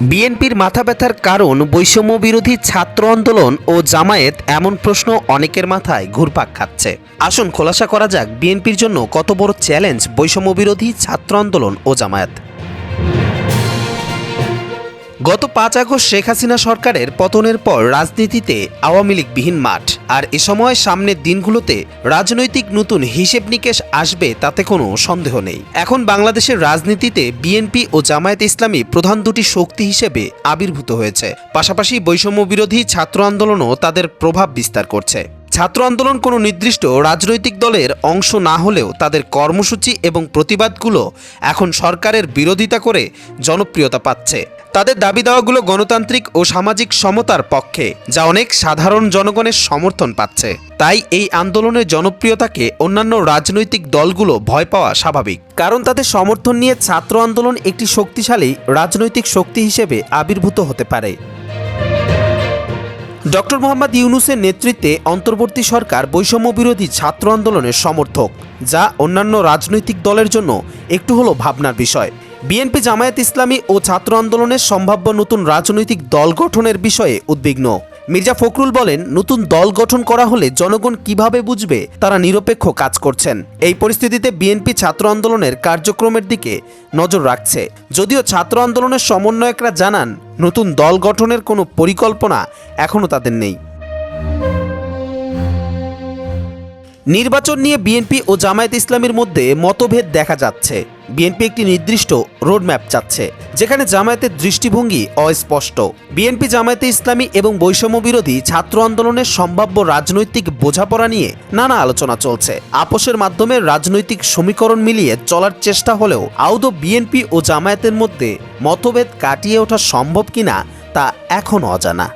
বিএনপির মাথা ব্যথার কারণ বৈষম্য বিরোধী ছাত্র আন্দোলন ও জামায়াত এমন প্রশ্ন অনেকের মাথায় ঘুরপাক খাচ্ছে। আসুন খোলাসা করা যাক বিএনপির জন্য কত বড় চ্যালেঞ্জ বৈষম্য বিরোধী ছাত্র আন্দোলন ও জামায়াত। গত পাঁচ আগস্ট শেখ হাসিনা সরকারের পতনের পর রাজনীতিতে আওয়ামী লীগবিহীন মাঠ। আর এ সময় সামনের দিনগুলোতে রাজনৈতিক নতুন হিসেব নিকেশ আসবে তাতে কোনো সন্দেহ নেই। এখন বাংলাদেশের রাজনীতিতে বিএনপি ও জামায়াত ইসলামী প্রধান দুটি শক্তি হিসেবে আবির্ভূত হয়েছে। পাশাপাশি বৈষম্য বিরোধী ছাত্র আন্দোলনও তাদের প্রভাব বিস্তার করছে। ছাত্র আন্দোলন কোনো নির্দিষ্ট রাজনৈতিক দলের অংশ না হলেও তাদের কর্মসূচি এবং প্রতিবাদগুলো এখন সরকারের বিরোধিতা করে জনপ্রিয়তা পাচ্ছে। তাদের দাবি দাওয়াগুলো গণতান্ত্রিক ও সামাজিক সমতার পক্ষে, যা অনেক সাধারণ জনগণের সমর্থন পাচ্ছে। তাই এই আন্দোলনের জনপ্রিয়তাকে অন্যান্য রাজনৈতিক দলগুলো ভয় পাওয়া স্বাভাবিক। কারণ তাদের সমর্থন নিয়ে ছাত্র আন্দোলন একটি শক্তিশালী রাজনৈতিক শক্তি হিসেবে আবির্ভূত হতে পারে। ডক্টর মোহাম্মদ ইউনুসের নেতৃত্বে অন্তর্বর্তী সরকার বৈষম্য বিরোধী ছাত্র আন্দোলনের সমর্থক, যা অন্যান্য রাজনৈতিক দলের জন্য একটু হলো ভাবনার বিষয়। বিএনপি জামায়াত ইসলামী ও ছাত্র আন্দোলনের সম্ভাব্য নতুন রাজনৈতিক দল গঠনের বিষয়ে উদ্বিগ্ন। মির্জা ফখরুল বলেন, নতুন দল গঠন করা হলে জনগণ কীভাবে বুঝবে তারা নিরপেক্ষ কাজ করছেন। এই পরিস্থিতিতে বিএনপি ছাত্র আন্দোলনের কার্যক্রমের দিকে নজর রাখছে। যদিও ছাত্র আন্দোলনের সমন্বয়করা জানান, নতুন দল গঠনের কোনো পরিকল্পনা এখনও তাদের নেই। নির্বাচন নিয়ে বিএনপি ও জামায়াত ইসলামের মধ্যে মতভেদ দেখা যাচ্ছে। বিএনপি একটি নির্দিষ্ট রোডম্যাপ চাচ্ছে, যেখানে জামায়াতের দৃষ্টিভঙ্গি অস্পষ্ট। বিএনপি জামায়াতে ইসলামী এবং বৈষম্য বিরোধী ছাত্র আন্দোলনের সম্ভাব্য রাজনৈতিক বোঝাপড়া নিয়ে নানা আলোচনা চলছে। আপোষের মাধ্যমে রাজনৈতিক সমীকরণ মিলিয়ে চলার চেষ্টা হলেও আউদো বিএনপি ও জামায়াতের মধ্যে মতভেদ কাটিয়ে ওঠা সম্ভব কিনা তা এখনও অজানা।